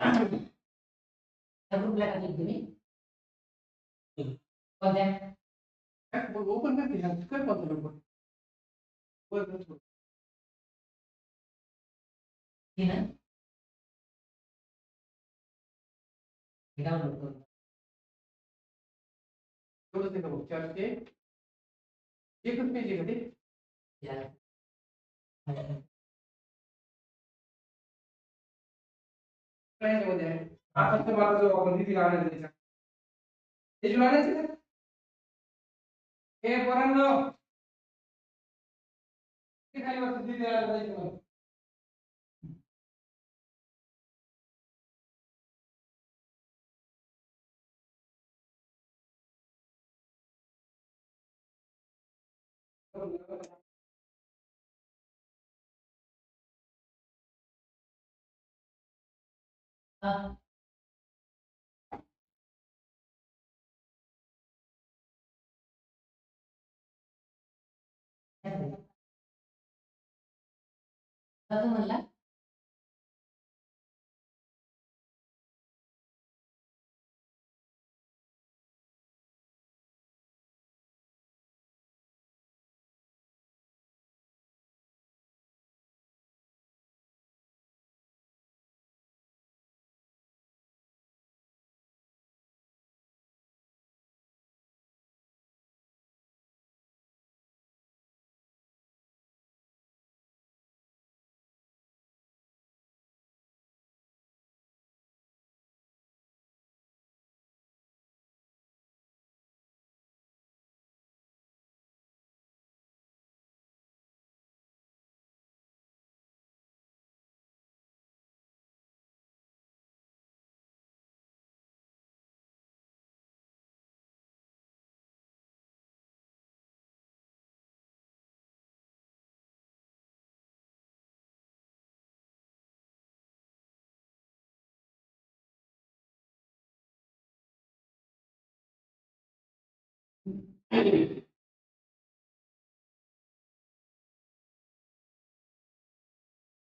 त्या ग्रुपला टाकली तुम्ही कोणत्या ओपन करते काय बोलतो ओपन ती ना डाउनलोड करू एवढंच आहे का बघ चारशे एकच पेज आहे का ते या. काय याच्यामध्ये आहे आता तर मला जो आपण किती आणायचं त्याच्या त्याची आणायचं का हे पोरांनो ते खाली बसा तिथे आलं पाहिजे मला. हा. का तू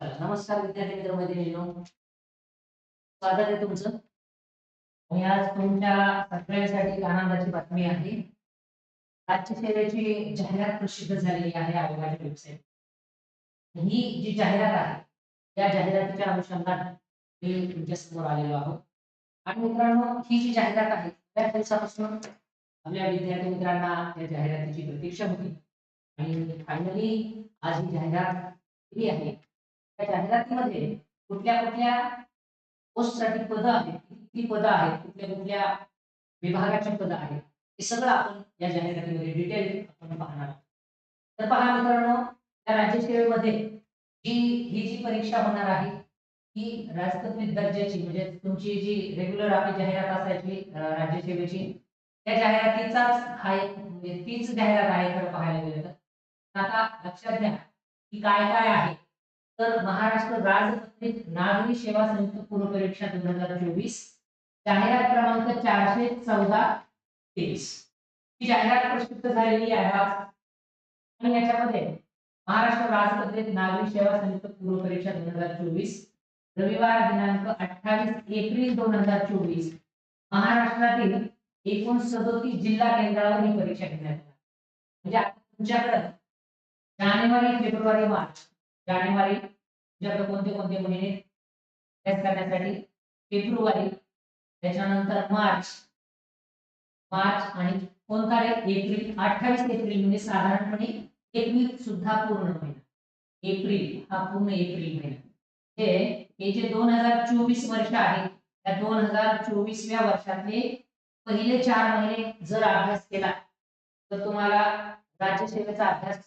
नमस्कार विद्यार्थी मित्र मैत्रिणींनो स्वागत आहे तुमचं. मी आज तुमच्या सगळ्यांसाठी आनंदाची बातमी आहे. आजच्या सेवेची जाहिरात प्रसिद्ध झालेली आहे आयोगाच्या वेबसाईट ही जी जाहिरात आहे या जाहिरातीच्या अनुषंगाने मी तुमच्यासमोर आलेलो आहोत. आणि मित्रांनो ही जी जाहिरात आहे त्या दिवसापासून आपल्या विद्यार्थी मित्रांना या जाहिरातीची प्रतीक्षा होती. आणि फायनली आज ही जाहिरात दिली आहे. त्या जाहिरातीमध्ये कुठल्या कुठल्या पोस्टसाठी पदं आहेत किती पदं आहेत कुठल्या कुठल्या विभागाची पदं आहेत हे सगळं आपण या जाहिरातीमध्ये डिटेल आपण पाहणार आहोत. तर पहा मित्रांनो या राज्यसेवेमध्ये जी ही जी परीक्षा होणार आहे ही राजपत्रित दर्जाची म्हणजे तुमची जी रेग्युलर आपली जाहिरात असायची राज्यसेवेची त्या जाहिरातीचाच हा एक म्हणजे तीच जाहिरात आहे खरं पाहायला गेलं तर. आता लक्षात घ्या की काय काय आहे. तर महाराष्ट्र राजपत्रित नागरी सेवा संयुक्त पूर्व परीक्षा दोन हजार चोवीस जाहिरात क्रमांक चारशे चौदा तेवीस. ही जाहिरात प्रसिद्ध झालेली आहे आज. आणि याच्यामध्ये महाराष्ट्र राजपत्रित नागरी सेवा संयुक्त पूर्व परीक्षा दोन हजार चोवीस रविवार दिनांक अठ्ठावीस एप्रिल दोन हजार चोवीस महाराष्ट्रातील एकूण सदोतीस जिल्हा केंद्रावर ही परीक्षा घेण्यात म्हणजे तुमच्याकडे जानेवारी फेब्रुवारी मार्च. जानेवारी तुमच्याकडे कोणते कोणते महिने अभ्यास करण्यासाठी फेब्रुवारी त्याच्यानंतर मार्च. मार्च आणि कोणता एप्रिल. अठ्ठावीस एप्रिल म्हणजे साधारणपणे एप्रिल सुद्धा पूर्ण महिना एप्रिल हा पूर्ण एप्रिल महिना. हे हे जे दोन हजार चोवीस वर्ष आहे त्या दोन हजार चोवीसव्या वर्षातले पहिले चार महिने जर अभ्यास केला तर तुम्हाला राज्यसेवेचा अभ्यास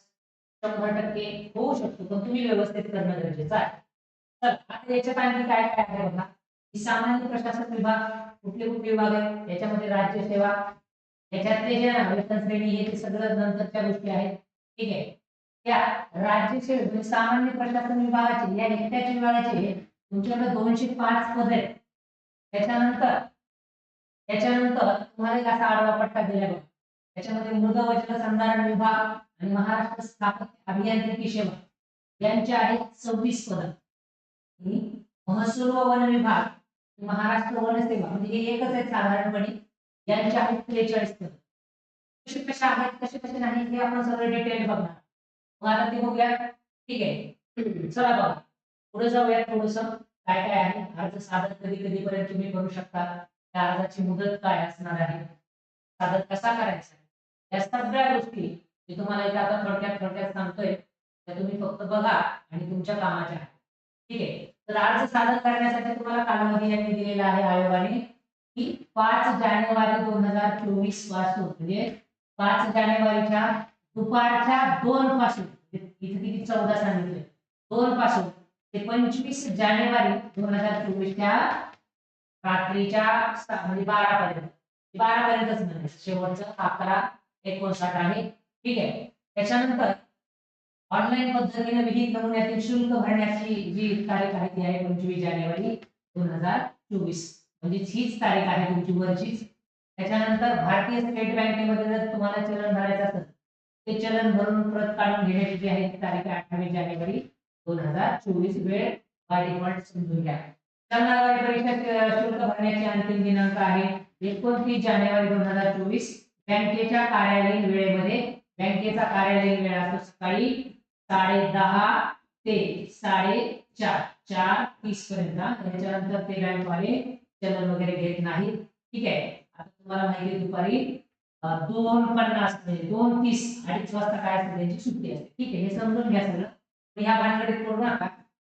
शंभर टक्के होऊ शकतो. पण तुम्ही व्यवस्थित करणं गरजेचं आहे. तर आता याच्यात आणखी काय काय आहे बघा? सामान्य प्रशासन विभाग कुठले कुठले विभाग आहेत? याच्यामध्ये राज्यसेवा याच्यातले जे वेतन श्रेणी हे ते सगळं नंतरच्या गोष्टी आहेत. ठीक आहे? त्या राज्यसेवे म्हणजे सामान्य प्रशासन विभागाचे या एकट्याच्या विभागाचे तुमच्याकडे दोनशे पाच पद आहेत. त्याच्यानंतर त्याच्यानंतर तुम्हाला एक असा आडवा पट्टा दिला बघा. त्याच्यामध्ये मृद व जलसंधारण विभाग आणि महाराष्ट्र स्थापत्य अभियांत्रिकी सेवा यांचे आहेत सव्वीस पद. महसूल व वन विभाग महाराष्ट्र वन सेवा म्हणजे हे एकच आहेत साधारणपणे यांचे आहेत त्रेचाळीस पद. कसे कसे आहेत कसे कसे नाही हे आपण सगळं डिटेल बघणार. मग आता ते बघूया. ठीक आहे. चला बघा. पुढे जाऊया थोडस. काय काय आहे अर्ज सादर कधी कधी पर्यंत तुम्ही करू शकता. त्या अर्जाची मुदत काय असणार आहे? सादर कसा करायचा? या सगळ्या गोष्टी मी तुम्हाला इथे आता थोडक्यात थोडक्यात सांगतोय. त्या तुम्ही फक्त बघा आणि तुमच्या कामाच्या ठीक आहे? तर अर्ज सादर करण्यासाठी तुम्हाला कालावधी यांनी दिलेला आहे आयोगाने की पाच जानेवारी दोन हजार चोवीसपासून म्हणजे पाच जानेवारीच्या दुपारच्या दोन पासून म्हणजे इथे किती चौदा सांगितले दोन पासून ते पंचवीस जानेवारी दोन हजार चोवीसच्या रात्रीच्या म्हणजे बारा पर्यंत बारा पर्यंतच म्हणजे शेवटचं अकरा एकोणसाठ आहे. ठीक आहे. त्याच्यानंतर ऑनलाईन पद्धतीने विहित नमुन्यातील शुल्क भरण्याची जी तारीख आहे ती आहे पंचवीस जानेवारी दोन हजार चोवीस. म्हणजे हीच तारीख आहे तुमची वरचीच. त्याच्यानंतर भारतीय स्टेट बँकेमध्ये जर तुम्हाला चलन भरायचं असेल ते चलन भरून प्रत काढून घेण्याची जी आहे ती तारीख आहे अठ्ठावीस जानेवारी दोन हजार चोवीस. वेळ बाय डिफॉल्ट समजून घ्या. चलनाद्वारे परीक्षा शुल्क भरण्याचे अंतिम दिनांक आहे. एकोणतीस जानेवारी दोन हजार चोवीस बँकेच्या कार्यालयीन वेळेमध्ये बँकेचा कार्यालयीन वेळ असतो सकाळी साडे दहा ते साडेचार चार तीस पर्यंत. त्याच्यानंतर ते बँकवाले चलन वगैरे घेत नाहीत. ठीक आहे. आता तुम्हाला माहिती दुपारी अं, दोन पन्नास म्हणजे दोन तीस अडीच वाजता काय असते त्यांची सुट्टी असते. ठीक आहे. हे समजून घ्या सगळं. या ह्या भानगडीत करू नका.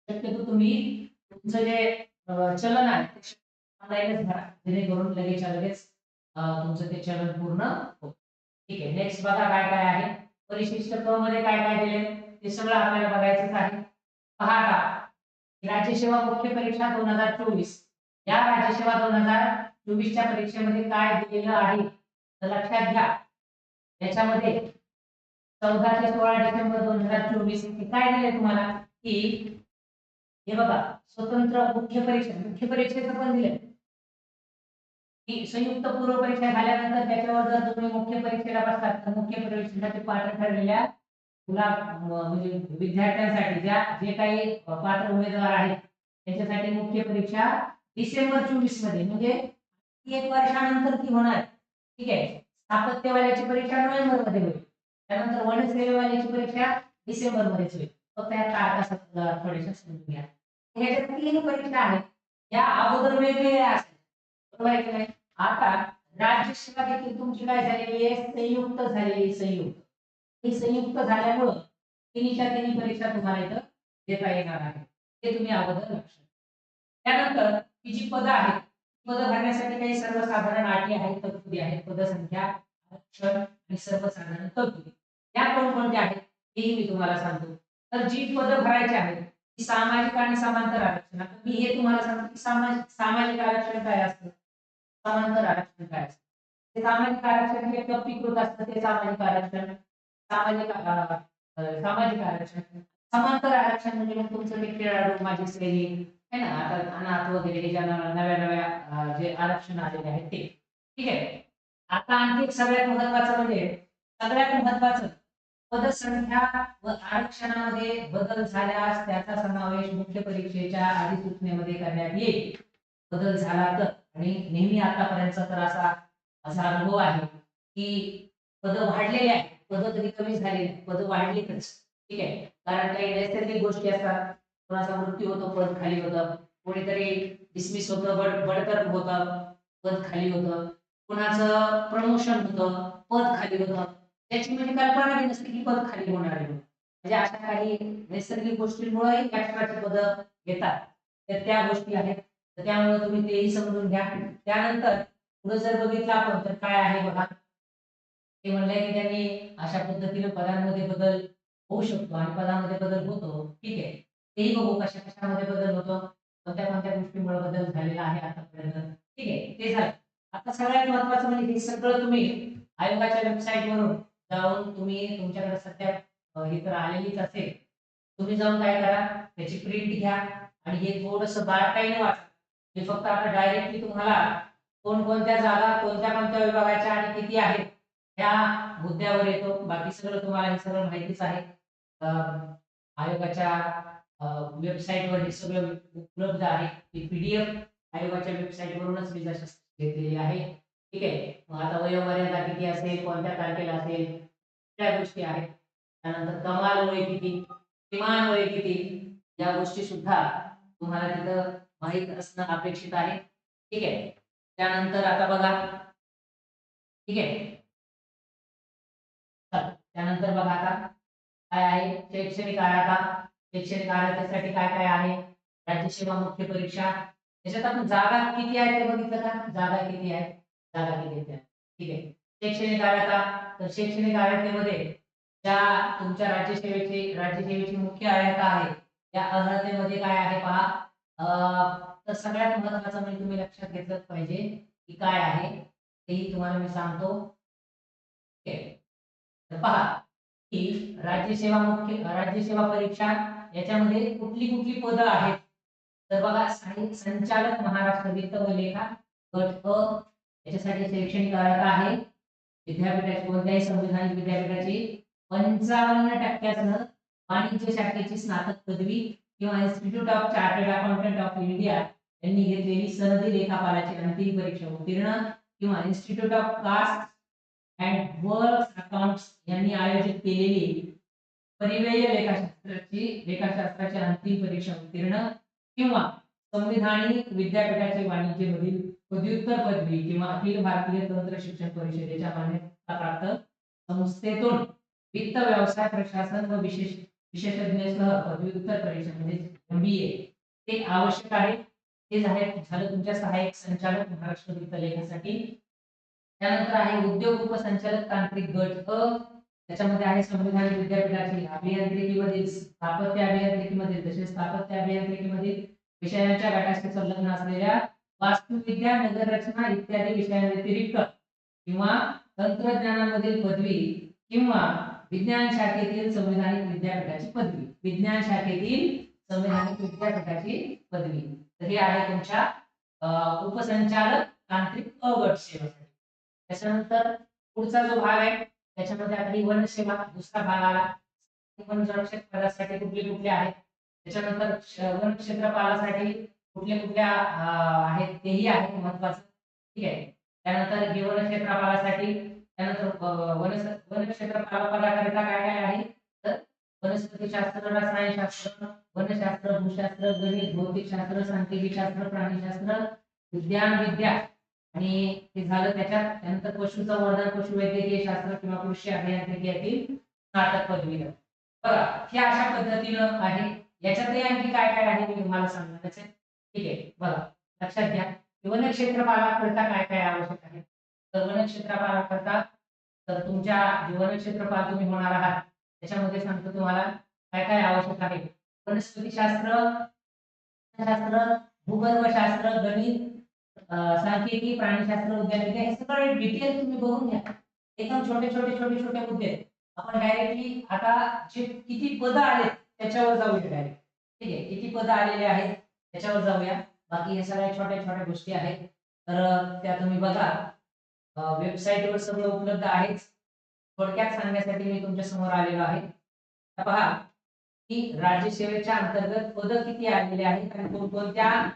शक्यतो तुम्ही तुमचं जे चलन आहे. ते ऑनलाईनच भरा जेणेकरून लगेचच्या लगेच तुमचं ते चलन पूर्ण हो ठीक आहे. नेक्स्ट बघा काय काय आहे. परिशिष्ट क मध्ये काय काय दिले ते सगळं आपल्याला बघायचंच आहे. पहा राज्य राज्यसेवा मुख्य परीक्षा दोन हजार चोवीस. या राज्यसेवा दोन हजार चोवीसच्या परीक्षेमध्ये काय दिलेलं आहे? तर लक्षात घ्या. याच्यामध्ये चौदा ते सोळा डिसेंबर दोन हजार चोवीस हे काय दिले तुम्हाला? की हे बघा स्वतंत्र मुख्य परीक्षा मुख्य परीक्षेचं पण दिलंय. की संयुक्त पूर्व परीक्षा झाल्यानंतर त्याच्यावर जर तुम्ही मुख्य परीक्षेला बसलात तर मुख्य परीक्षेसाठी पात्र ठरलेल्या तुला म्हणजे विद्यार्थ्यांसाठी ज्या जे काही पात्र उमेदवार आहेत त्याच्यासाठी मुख्य परीक्षा डिसेंबर चोवीसमध्ये म्हणजे एक वर्षानंतर ती होणार. ठीक आहे? स्थापत्यवाल्याची परीक्षा नोव्हेंबरमध्ये होईल. त्यानंतर वनसेवेवाल्याची परीक्षा डिसेंबर मध्येच होईल. फक्त या तारखा स- थोड्याशा समजून घ्या ह्याच्या तीन परीक्षा आहेत या अगोदर वेगवेगळ्या असतात बरोबर आहे की नाही? आता राज्यसेवा देखील तुमची काय झालेली आहे? संयुक्त झालेली संयुक्त. ही संयुक्त झाल्यामुळं तिन्हीच्या तिन्ही परीक्षा तुम्हाला इथं देता येणार आहे ते तुम्ही अगोदर लक्षात त्यानंतर ही जी पदं आहेत पद भरण्यासाठी काही सर्वसाधारण आटी आहेत तरतुदी आहेत. पदसंख्या आरक्षण आणि सर्वसाधारण तरतुदी. या कोणकोणत्या आहेत हेही मी तुम्हाला सांगतो. तर जी पदं भरायची आहेत. ती सामाजिक आणि समांतर आरक्षण. आता मी हे तुम्हाला सांगतो की सामाजिक सामाजिक आरक्षण काय असतं? समांतर आरक्षण काय असतं? ते सामाजिक आरक्षण हे कप्पीकृत असतं ते सामाजिक आरक्षण. सामाजिक सामाजिक आरक्षण. समांतर आरक्षण म्हणजे मग तुमचं ते खेळाडू माझी सैनिक है ना? आता अनाथ वगैरे हे ज्या नव्या नव्या जे आरक्षण आलेले आहेत ते. ठीक आहे? आता आणखी सगळ्यात महत्वाचं म्हणजे सगळ्यात महत्वाचं पदसंख्या व आरक्षणामध्ये बदल झाल्यास त्याचा समावेश मुख्य परीक्षेच्या अधिसूचनेमध्ये करण्यात येईल. बदल झाला तर. आणि नेहमी आतापर्यंत तर असा असा अनुभव आहे की पद वाढलेली आहेत. पद कधी कमी झाले पद पदं वाढलीतच. ठीक आहे? कारण काही नैसर्गिक गोष्टी असतात. कोणाचा मृत्यू होतो पद खाली होतं. कोणीतरी डिसमिस होतं बड बडतर होतं पद खाली होतं. कोणाचं प्रमोशन होतं पद खाली होतं. त्याची म्हणजे कल्पना बी नसते की पद खाली होणार आहे. म्हणजे अशा काही नैसर्गिक गोष्टींमुळे एक्स्ट्राची पद घेतात तर त्या गोष्टी आहेत. तर त्यामुळे तुम्ही तेही समजून घ्या. त्यानंतर पुढे जर बघितलं आपण तर काय आहे बघा? ते म्हणलंय की त्यांनी अशा पद्धतीने पदांमध्ये बदल होऊ शकतो आणि पदामध्ये बदल होतो. ठीक आहे. तेही बघू कशा कशामध्ये बदल होतो. कोणत्या कोणत्या गोष्टीमुळे बदल झालेला आहे आतापर्यंत. ठीक आहे. ते झालं. आता सगळ्यात महत्वाचं म्हणजे हे सगळं तुम्ही आयोगाच्या वेबसाईट वरून जाऊन तुम्ही तुमच्याकडे सध्या हे तर आलेलीच असेल. तुम्ही जाऊन काय करा त्याची प्रिंट घ्या आणि हे थोडस बारकाईने वाचा. हे फक्त आता डायरेक्टली तुम्हाला कोणकोणत्या जागा कोणत्या कोणत्या विभागाच्या आणि किती आहेत या मुद्द्यावर येतो. बाकी सगळं तुम्हाला हे सगळं माहितीच आहे. आयोगाच्या वेबसाईटवर हे सगळं उपलब्ध आहे. ती पीडीएफ आयोगाच्या वेबसाईट मी जशा घेतलेली आहे. ठीक आहे. मग आता वयोमर्यादा किती असेल कोणत्या तारखेला असेल त्या गोष्टी आहेत. त्यानंतर कमाल वय किती किमान वय किती या गोष्टी सुद्धा तुम्हाला तिथं माहीत असणं अपेक्षित आहे. ठीक आहे? त्यानंतर आता बघा. ठीक आहे? त्यानंतर बघा आता. काय आहे? शैक्षणिक अर्हता शैक्षणिक अर्हतेसाठी काय काय आहे? राज्यसेवा मुख्य परीक्षा. याच्यात आपण जागा किती आहे ते बघितलं का? जागा किती आहे? जागा किती त्या. ठीक आहे. शैक्षणिक अर्हता तर शैक्षणिक अर्हतेमध्ये ज्या तुमच्या राज्यसेवेची राज्यसेवेची मुख्य अर्हता आहे त्या अर्हतेमध्ये काय आहे पहा. अं, तर सगळ्यात महत्वाचं म्हणजे तुम्ही लक्षात घेतलंच पाहिजे की काय आहे तेही तुम्हाला मी सांगतो. तर पहा की राज्यसेवा मुख्य राज्यसेवा परीक्षा याच्यामध्ये कुठली कुठली पदं आहेत? तर बघा संचालक महाराष्ट्र वित्त व लेखा गट अ याच्यासाठी शैक्षणिक अर्हता आहे. विद्यापीठाची कोणत्याही संविधानिक विद्यापीठाची पंचावन्न टक्क्यासह वाणिज्य शाखेची स्नातक पदवी किंवा institute of chartered accountant of India यांनी घेतलेली सनदी लेखापालाची अंतिम परीक्षा उत्तीर्ण किंवा institute of cost and work accounts यांनी आयोजित केलेली परिव्यय लेखाशास्त्राची लेखाशास्त्राची अंतिम परीक्षा उत्तीर्ण किंवा संविधानिक विद्यापीठाचे वाणिज्य मधील पदव्युत्तर पदवी किंवा अखिल भारतीय तंत्र शिक्षण परिषदेच्या मान्यता प्राप्त संस्थेतून वित्त व्यवसाय प्रशासन व विशेष विशेषज्ञसह पदव्युत्तर परीक्षा म्हणजे एमबीए ते आवश्यक आहे. ते झाले झालं तुमच्या सहाय्यक संचालक महाराष्ट्र वित्त लेखासाठी त्यानंतर आहे उद्योग उपसंचालक तांत्रिक गट अ. त्याच्यामध्ये आहे संविधानिक विद्यापीठाची अभियांत्रिकीमधील स्थापत्य अभियांत्रिकीमधील तसेच स्थापत्य अभियांत्रिकीमधील विषयांच्या गटाशी संलग्न असलेल्या वास्तुविद्या नगररचना इत्यादी विषयांव्यतिरिक्त किंवा तंत्रज्ञानामधील पदवी किंवा विज्ञान शाखेतील संविधानिक विद्यापीठाची पदवी. विज्ञान शाखेतील संविधानिक विद्यापीठाची पदवी. तर हे आहे तुमच्या उपसंचालक तांत्रिक अगट सेवेसाठी. त्याच्यानंतर पुढचा जो भाग आहे त्याच्यामध्ये आता ही वनसेवा दुसरा भाग आला. वन संरक्षक पदासाठी कुठले कुठले आहेत? त्याच्यानंतर वनक्षेत्रपालासाठी कुठल्या कुठल्या आहेत तेही आहे महत्वाचं ठीक आहे. त्यानंतर हे वन त्यानंतर अं, वन वन काय काय आहे? तर वनस्पतीशास्त्र रसायनशास्त्र वनशास्त्र भूशास्त्र गणित भौतिकशास्त्र सांख्यिकी शास्त्र प्राणीशास्त्र विज्ञान विद्या. आणि हे झालं त्याच्यात. त्यानंतर पशुसंवर्धन पशुवैद्यकीय शास्त्र किंवा कृषी अभियांत्रिकी यातील स्नातक पदवीधर बघा हे अशा पद्धतीनं आहे. याच्यातही आणखी काय काय आहे मी तुम्हाला सांगणार ठीक आहे बघा लक्षात घ्या. की वनक्षेत्रपालाकरिता काय काय आवश्यक आहे? तर वनक्षेत्रपालाकरिता तर तुमच्या जे वनक्षेत्रपाल तुम्ही होणार आहात. त्याच्यामध्ये सांगतो तुम्हाला काय काय आवश्यक आहे. वनस्पतीशास्त्र शास्त्र भूगर्भशास्त्र गणित सांख्यिकी प्राणीशास्त्र उद्यानविद्या हे सगळं डिटेल तुम्ही बघून घ्या. एकदम छोटे छोटे छोटे छोटे मुद्दे. आहेत. आपण डायरेक्टली आता जे किती पद आले त्याच्यावर जाऊया डायरेक्ट ठीक आहे किती पद आलेले आहेत? त्याच्यावर जाऊया. बाकी ह्या सगळ्या छोट्या छोट्या गोष्टी आहेत. तर त्या तुम्ही बघा. वेबसाईटवर सगळं उपलब्ध आहेच थोडक्यात सांगण्यासाठी मी तुमच्यासमोर आलेलो आहे. पहा की राज्यसेवेच्या अंतर्गत पद किती आलेले आहेत आणि कोणकोणत्या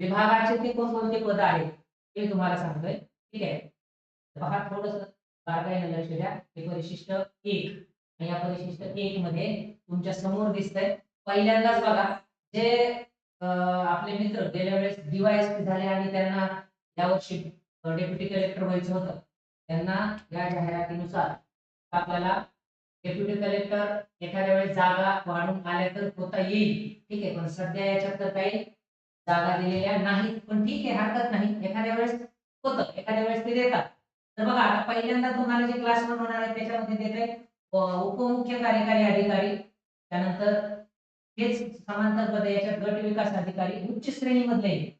विभागाचे ते कोणकोणते पद आहेत हे तुम्हाला सांगतोय. ठीक आहे? पहा थोडस बारकाईने लक्ष द्या. हे परिशिष्ट एक. आणि या परिशिष्ट एक मध्ये तुमच्यासमोर दिसतंय. पहिल्यांदाच बघा जे आपले मित्र गेल्या वेळेस डीवायएसपी झाले आणि त्यांना यावर्षी डेप्युटी कलेक्टर व्हायचं होतं. त्यांना या जाहिरातीनुसार आपल्याला डेप्युटी कलेक्टर एखाद्या वेळेस जागा वाढून आल्या तर होता येईल. ठीक आहे पण सध्या याच्यात तर काही जागा दिलेल्या नाहीत. पण ठीक आहे हरकत नाही. एखाद्या वेळेस होतं. एखाद्या वेळेस ते देतात. तर बघा आता पहिल्यांदा तुम्हाला जे क्लास होणार आहे त्याच्यामध्ये देते उपमुख्य कार्यकारी अधिकारी. त्यानंतर हेच समांतर पद याच्यात गट विकास अधिकारी उच्च श्रेणीमधले मधले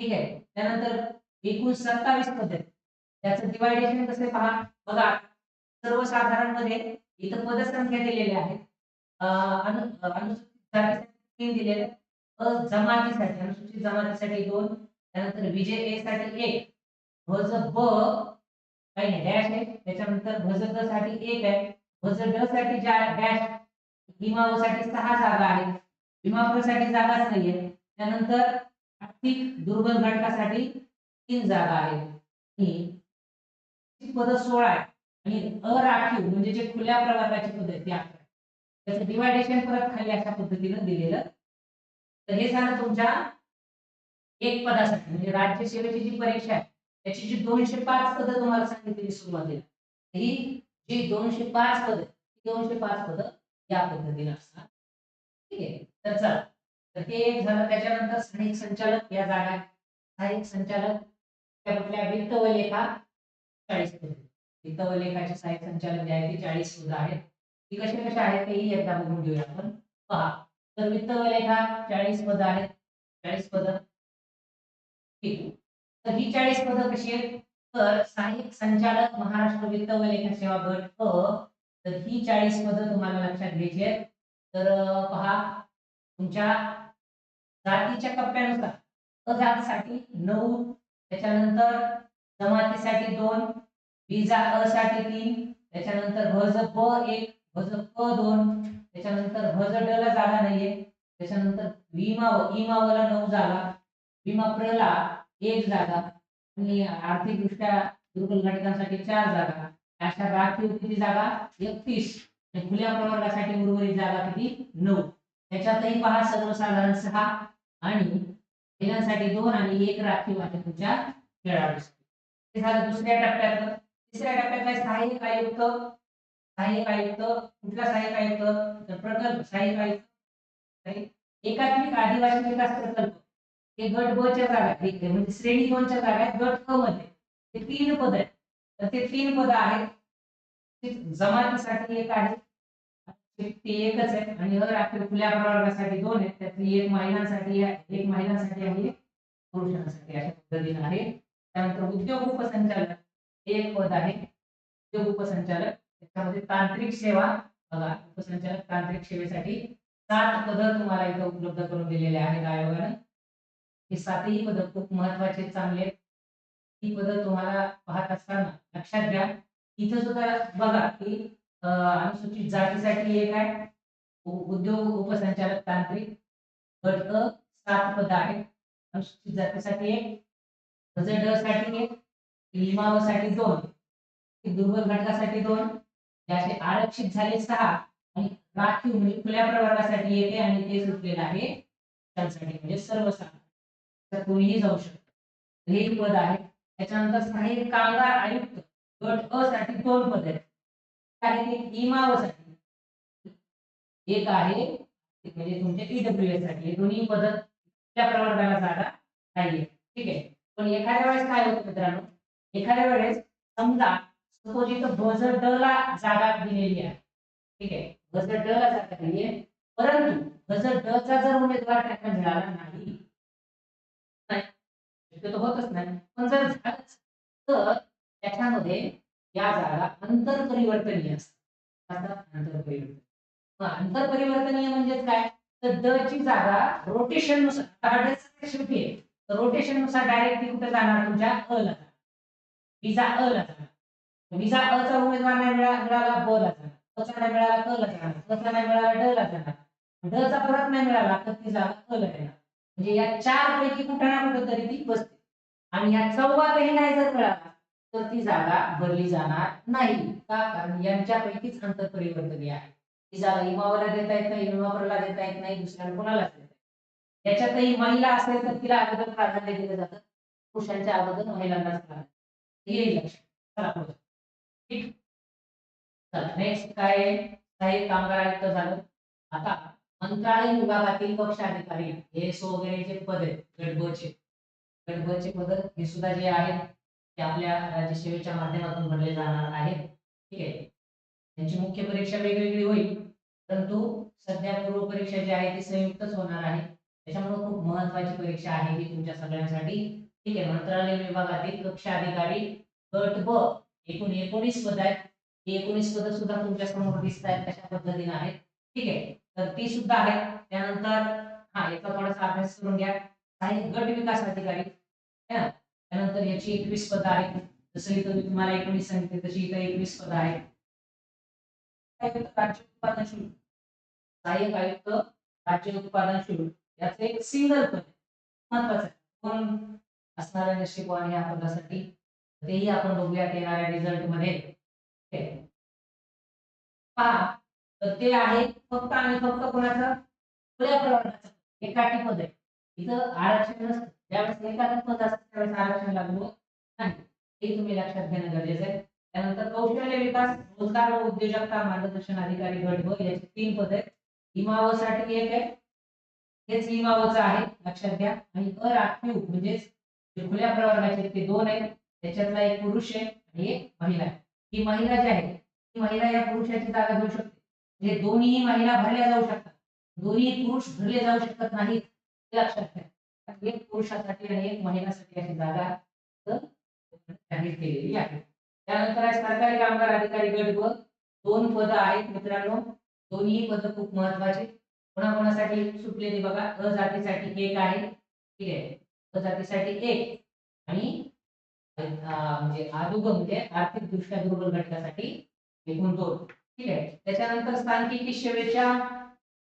ठीक आहे? त्यानंतर एकूण सत्तावीस पद आहेत. त्याचं डिवायडेशन कसं पहा? बघा सर्वसाधारणमध्ये इथं पदसंख्या दिलेल्या आहेत. अनुसूचित तीन दिलेले आहेत. जमातीसाठी अनुसूचित जमातीसाठी दोन त्यानंतर विजय ए साठी एक भज ब काही नाही डॅश आहे. त्याच्यानंतर भज द साठी एक आहे. भज ड साठी डॅश विमा साठी सहा जागा आहेत. विमापुरासाठी जागाच नाहीये. त्यानंतर आर्थिक दुर्बल घटकासाठी तीन जागा आहेत. पद सोळा आहे आणि अराखीव म्हणजे जे खुल्या प्रवर्गाची पद आहे ती अकरा आहे. त्याचं डिवायडेशन परत खाली अशा पद्धतीनं दिलेलं. तर हे झालं तुमच्या एक पदासाठी म्हणजे राज्य सेवेची जी परीक्षा आहे त्याची जी दोनशे पाच पद तुम्हाला सांगितलेली सुरुवातीला ही जी दोनशे पाच पद ती दोनशे पाच पद या पद्धतीने असतात. ठीक आहे? तर चला. तर ते एक झालं. त्याच्यानंतर स्थानिक संचालक या जागा. स्थानिक संचालक. त्या कुठल्या वित्त व लेखा चाळीस वित्त व लेखाचे सहाय्यक संचालक जे आहेत ते चाळीस पद आहेत. ती कसे कसे आहेत तेही एकदा बघून घेऊया आपण. पहा. तर वित्त व लेखा चाळीस पद आहेत. चाळीस पद. ठीक. तर ही चाळीस पद कशी आहेत? तर सहाय्यक संचालक महाराष्ट्र वित्त व लेखा सेवा गट अ. तर ही चाळीस पद तुम्हाला लक्षात घ्यायची आहेत. तर पहा. तुमच्या जातीच्या कप्प्यानुसार. अजातसाठी नऊ त्याच्यानंतर जमातीसाठी दोन विजा अ साठी तीन त्याच्यानंतर भज ब एक भज क दोन त्याच्यानंतर भज ड ला जागा नाहीये त्याच्यानंतर विमा व इमा ला नऊ जागा विमा प्र ला एक जागा आणि आर्थिकदृष्ट्या दुर्बल घटकांसाठी चार जागा अशा राखीव किती जागा? एकतीस. आणि खुल्या प्रवर्गासाठी उर्वरित जागा किती? नऊ. त्याच्यातही पहा सर्वसाधारण सहा आणि महिलांसाठी दोन आणि एक राखीव आहे तुमच्या खेळाडूसाठी. हे झालं दुसऱ्या टप्प्यातलं. तिसऱ्या टप्प्यात आहे सहाय्यक आयुक्त सहाय्यक आयुक्त कुठला सहाय्यक आयुक्त? तर प्रकल्प सहाय्यक आयुक्त. एकात्मिक आदिवासी विकास प्रकल्प. हे गट ब च्या जागा आहेत. म्हणजे श्रेणी दोनच्या जागा आहेत. गट क मध्ये. ते तीन पद आहेत. तर ते तीन पद आहेत. ते जमातीसाठी एक आहे. ते एकच आहे आणि रात्री खुल्या प्रवर्गासाठी दोन आहेत त्यातली एक महिलांसाठी एक महिलांसाठी आहे पुरुषांसाठी अशा पद्धतीने आहे. त्यानंतर उद्योग उपसंचालक एक पद आहे. उद्योग उपसंचालक त्याच्यामध्ये तांत्रिक सेवा बघा उपसंचालक तांत्रिक सेवेसाठी सात पद तुम्हाला इथं उपलब्ध करून दिलेले आहेत आयोगाने. हे सातही पद खूप महत्त्वाचे चांगले आहेत. ही पद तुम्हाला पाहत असताना लक्षात घ्या. इथं सुद्धा बघा की अनुसूचित जातीसाठी एक आहे. उद्योग उपसंचालक तांत्रिक गट अ सात पद आहेत. अनुसूचित जातीसाठी एक गजसाठी एक लिमावसाठी दोन दुर्बल घटकासाठी दोन याचे आरक्षित झाले सहा आणि राखीव म्हणजे खुल्या प्रवर्गासाठी एक आहे आणि ते सुटलेलं आहे. त्यासाठी म्हणजे सर्वसाधारण तर कोणीही जाऊ शकतो हे एक पद आहे त्याच्यानंतर सहाय्यक कामगार आयुक्त गट अ साठी दोन पद आहेत. आहे ते इमावसाठी एक आहे म्हणजे तुमच्या ईडब्ल्यू एससाठी दोन्ही पद्धत त्या प्रवर्गाला जागा नाहीये. ठीक आहे? पण एखाद्या वेळेस काय होतं मित्रांनो? एखाद्या वेळेस समजा सपोज इथं बजर ड ला जागा दिलेली आहे. ठीक आहे? बजर ड ला जागा दिली आहे परंतु बजर ड चा जर उमेदवार त्यांना मिळाला नाही नाही, होतच नाही. पण जर झालंच तर त्याच्यामध्ये या जागा अंतर परिवर्तनीय असतात अंतर अंतर परिवर्तनीय म्हणजेच काय? तर द ची जागा रोटेशननुसार शेवटी आहे? तर रोटेशननुसार डायरेक्ट कुठे जाणार? तुमच्या अ ला विजा अ ला जाणार. विजा अ चा उमेदवार नाही मिळाला ब ला जाणार. चा नाही मिळाला क ला जाणार. क चा नाही मिळाला ड ला जाणार. ड चा परत नाही मिळाला तर ती जागा अ ला येणार. म्हणजे या चार पैकी कुठं ना कुठे तरी ती बसते. आणि या चौघातही नाही जर मिळाला तर ती जागा भरली जाणार नाही. का? कारण यांच्यापैकीच अंतर परिवर्तनीय आहे. ती जागा इमावाला देता येत नाही इमावरला देता येत नाही दुसऱ्याला कोणालाच याच्यातही महिला असेल तर तिला अगोदर प्राधान्य दिलं जातं. पुरुषांच्या अगोदर महिलांनाच प्राधान्य येईल लक्षात ठीक? नेक्स्ट काय आहे? काही कामगार आयुक्त झालं. आता मंत्रालय विभागातील कक्ष अधिकारी एस वगैरे जे पद आहेत गडबचे गडबचे पद हे सुद्धा जे आहेत ते आपल्या राज्य सेवेच्या माध्यमातून भरले जाणार आहेत. ठीक आहे? त्यांची मुख्य परीक्षा वेगवेगळी होईल परंतु सध्या पूर्व परीक्षा जी आहे ती संयुक्तच होणार आहे. त्याच्यामुळे खूप महत्वाची परीक्षा आहे ही तुमच्या सगळ्यांसाठी. ठीक आहे? मंत्रालय विभागातील कक्ष अधिकारी गट ब एकूण एकोणीस पद आहेत. एकोणीस पद सुद्धा तुमच्यासमोर दिसत आहेत कशा पद्धतीने आहेत. ठीक आहे? तर ती सुद्धा आहेत. त्यानंतर हा याचा थोडासा अभ्यास करून घ्या. गट विकास अधिकारी. त्यानंतर याची एकवीस पद आहेत. जसं इथं मी तुम्हाला एकोणीस सांगितले तशी इथं एकवीस पद आहेत. राज्य उत्पादन शुल्क. सहाय्यक आयुक्त राज्य उत्पादन शुल्क. याचं एक सिंगल पद महत्वाचं आहे. कोण असणाऱ्या आहे या पदासाठी? तेही आपण बघूयात येणाऱ्या रिझल्टमध्ये. पहा तर ते आहे फक्त आणि फक्त कोणाचं? खुल्या प्रवर्गाचं एकाठी पद आहे. इथं आरक्षण नसतं. ज्यावेळेस एकाच पद असतं त्यावेळेस आरक्षण लागलो नाही हे तुम्ही लक्षात घेणं गरजेचं आहे. त्यानंतर कौशल्य विकास रोजगार व उद्योजकता मार्गदर्शन अधिकारी गट व याचे तीन पद आहेत. इमावसाठी एक आहे. हेच इमावचं आहे लक्षात घ्या. आणि अराखीव म्हणजेच जे खुल्या प्रवर्गाचे ते दोन आहेत. त्याच्यातला एक पुरुष आहे आणि एक महिला आहे. ही महिला जी आहे ती महिला या पुरुषाची जागा घेऊ शकते. म्हणजे दोन्ही महिला भरल्या जाऊ शकतात. दोन्ही पुरुष भरले जाऊ शकत नाहीत हे लक्षात घ्या. एक पुरुषासाठी आणि एक महिलासाठी अशी जागा जाहीर केलेली आहे. त्यानंतर आहे सरकारी कामगार अधिकारी गट व दोन पद आहेत मित्रांनो. दोन्ही पद खूप महत्त्वाचे. कोणाकोणासाठी सुटलेली बघा. अ जातीसाठी एक आहे ठीक आहे. अ जातीसाठी एक आणि म्हणजे अधुगम म्हणजे आर्थिक दृष्ट्या दुर्बल घटकासाठी एकूण दोन ठीक आहे. त्याच्यानंतर सांख्यिकी सेवेच्या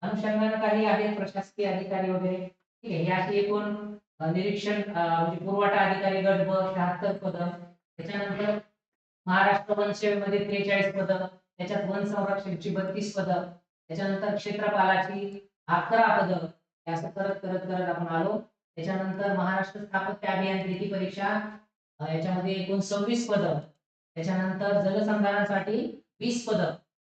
अनुषंगाने काही आहेत प्रशासकीय अधिकारी वगैरे. ठीक आहे. हे असे एकूण निरीक्षण म्हणजे पुरवठा अधिकारी गट ब शहात्तर पद त्याच्यानंतर महाराष्ट्र वनसेवेमध्ये त्रेचाळीस पद त्याच्यात वन संरक्षणची बत्तीस पद त्याच्यानंतर क्षेत्रपालाची अकरा पद हे असं करत करत करत आपण आलो. त्याच्यानंतर महाराष्ट्र स्थापत्य अभियांत्रिकी परीक्षा याच्यामध्ये एकूण सव्वीस पद त्याच्यानंतर जलसंधारणासाठी वीस पद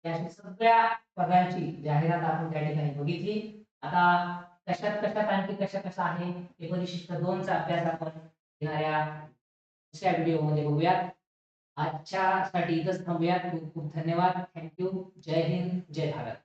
या सगळ्या पदांची जाहिरात आपण त्या ठिकाणी बघितली. आता कशात कशात आणखी कशा कशा आहे? हे परिशिष्ट दोनचा अभ्यास आपण येणाऱ्या दुसऱ्या व्हिडिओमध्ये बघूयात. आजच्या साठी इथंच थांबूयात. खूप खूप धन्यवाद. थँक्यू जय हिंद. जय भारत.